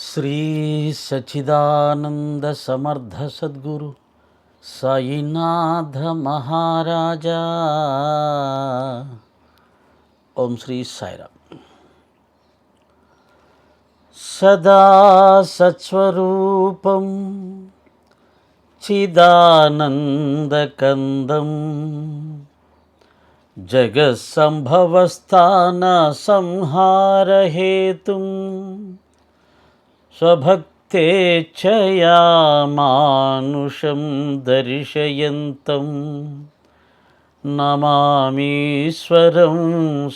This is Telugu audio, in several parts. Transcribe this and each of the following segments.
శ్రీ సచిదానంద సమర్థ సద్గురు సాయినాథ మహారాజా. ఓం శ్రీ సాయిరామ్. సదా సత్స్వరూపం చిదానందకందం. జగత్సంభవస్థాన సంహారహేతుం. स्वभक्तेच्छया मानुषं दर्शयन्तं नमामीश्वरं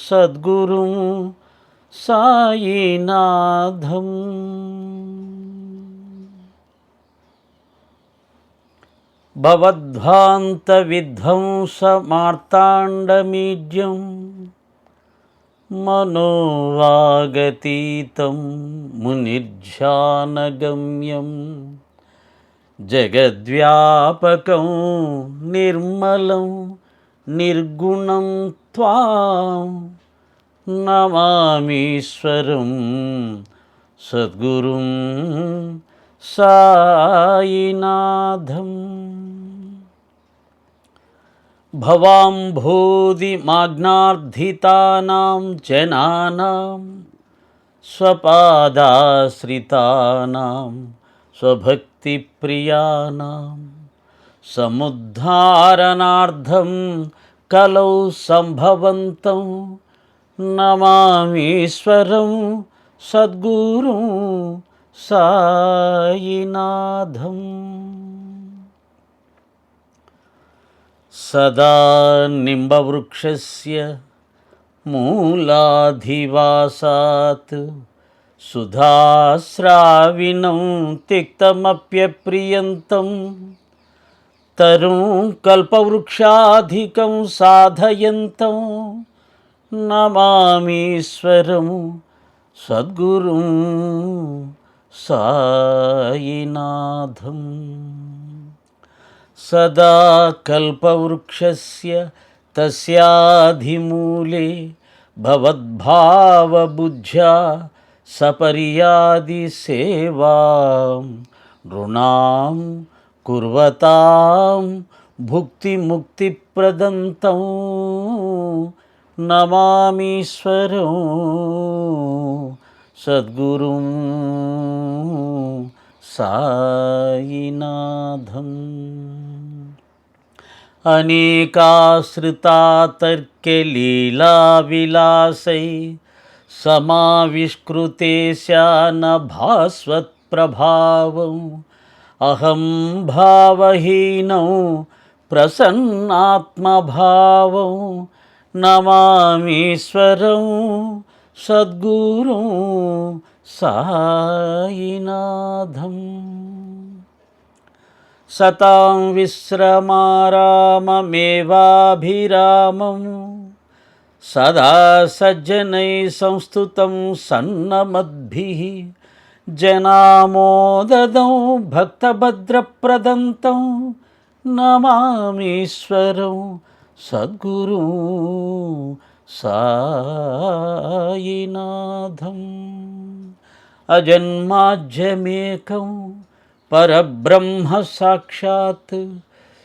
सद्गुरुं सायिनाथम् भवद्ध्वान्तविध्वंसमार्ताण्डमीड्यम् మనోవాగతీతం మునిర్ధ్యానగమ్యం జగద్వ్యాపకం నిర్మలం నిర్గుణం త్వాం నమామీశ్వరం సద్గురుం సాయినాథం. भवाम्भोधिमाग्नार्धितानां जनानां स्वपादाश्रितानां स्वभक्तिप्रियाणां समुद्धारणार्थं कलौ सम्भवन्तं नमामीश्वरं सद्गुरुं सायिनाथम् सदा निम्बवृक्षस्य मूलाधिवासात् सुधास्राविणं तिक्तमप्यप्रियन्तं तरुं कल्पवृक्षाधिकं साधयन्तं नमामीश्वरं सद्गुरुं सायिनाथम् सदा कल्पवृक्षस्य तस्याधिमूले भवद्भावबुद्ध्या सपर्यादिसेवां नृणां कुर्वतां भुक्तिमुक्तिप्रदन्तं नमामीश्वरं सद्गुरुं सायिनाथम् अनेकाश्रितातर्क्यलीलाविलासै समाविष्कृतेशानभास्वत्प्रभावम् अहं भावहीनौ प्रसन्नात्मभावं नमामीश्वरं सद्गुरुं सायिनाथम् సతాం విశ్రమారామమేవాభిరామము సదా సజ్జనై సంస్థుతం సన్నమద్భిः. జనామోదదం భక్తభద్రప్రదంతం నమామీశ్వరం సద్గురు సాయినాథం. అజన్మాజ్యమేకం పరబ్రహ్మ సాక్షాత్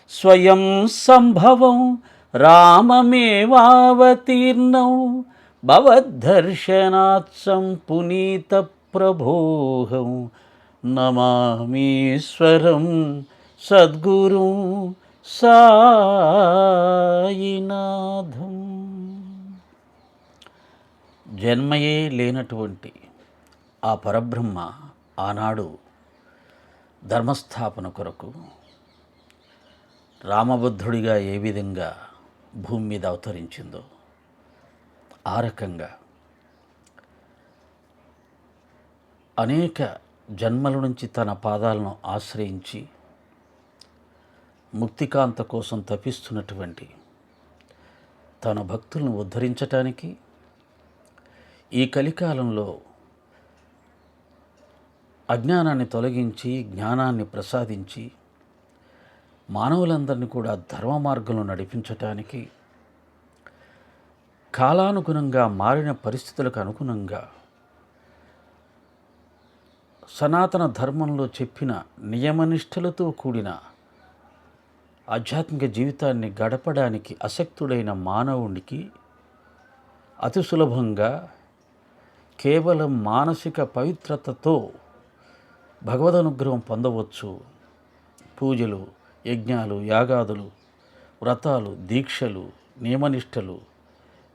స్వయం సంభవం రామమేవావతీర్ణౌ. భవద్దర్శనాత్ సంపునీత ప్రభోహం. నమామీశ్వరం సద్గురు సాయినాథం. జన్మయే లేనటువంటి ఆ పరబ్రహ్మ ఆనాడు ధర్మస్థాపన కొరకు రామబుద్ధుడిగా ఏ విధంగా భూమి మీద అవతరించిందో ఆ రకంగా అనేక జన్మల నుంచి తన పాదాలను ఆశ్రయించి ముక్తికాంత కోసం తపిస్తున్నటువంటి తన భక్తులను ఉద్ధరించటానికి ఈ కలికాలంలో అజ్ఞానాన్ని తొలగించి జ్ఞానాన్ని ప్రసాదించి మానవులందరినీ కూడా ధర్మ మార్గంలో నడిపించటానికి కాలానుగుణంగా మారిన పరిస్థితులకు అనుగుణంగా సనాతన ధర్మంలో చెప్పిన నియమనిష్టలతో కూడిన ఆధ్యాత్మిక జీవితాన్ని గడపడానికి అసక్తుడైన మానవునికి అతి సులభంగా కేవలం మానసిక పవిత్రతతో భగవద్ అనుగ్రహం పొందవచ్చు. పూజలు యజ్ఞాలు యాగాదులు వ్రతాలు దీక్షలు నియమనిష్టలు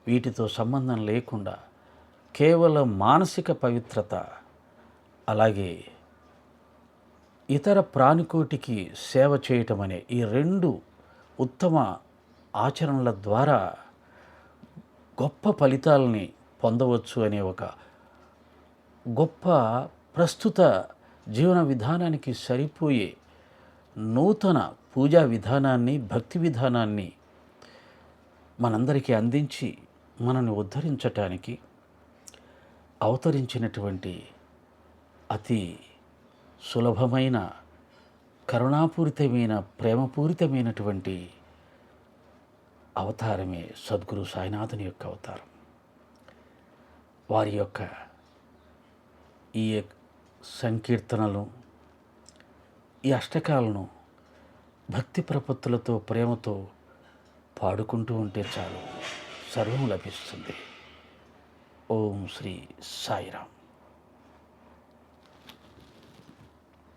వీటితో సంబంధం లేకుండా కేవలం మానసిక పవిత్రత అలాగే ఇతర ప్రాణికోటికి సేవ చేయటం అనే ఈ రెండు ఉత్తమ ఆచరణల ద్వారా గొప్ప ఫలితాలని పొందవచ్చు అనే ఒక గొప్ప ప్రస్తుత జీవన విధానానికి సరిపోయే నూతన పూజా విధానాన్ని భక్తి విధానాన్ని మనందరికీ అందించి మనల్ని ఉద్ధరించటానికి అవతరించినటువంటి అతి సులభమైన కరుణాపూరితమైన ప్రేమపూరితమైనటువంటి అవతారమే సద్గురు సాయినాథుని యొక్క అవతారం. వారి యొక్క ఈ సంకీర్తనలు ఈ అష్టకాలను భక్తి ప్రపత్తులతో ప్రేమతో పాడుకుంటూ ఉంటే చాలు. సర్వం లభిస్తుంది. ఓం శ్రీ సాయిరామ్.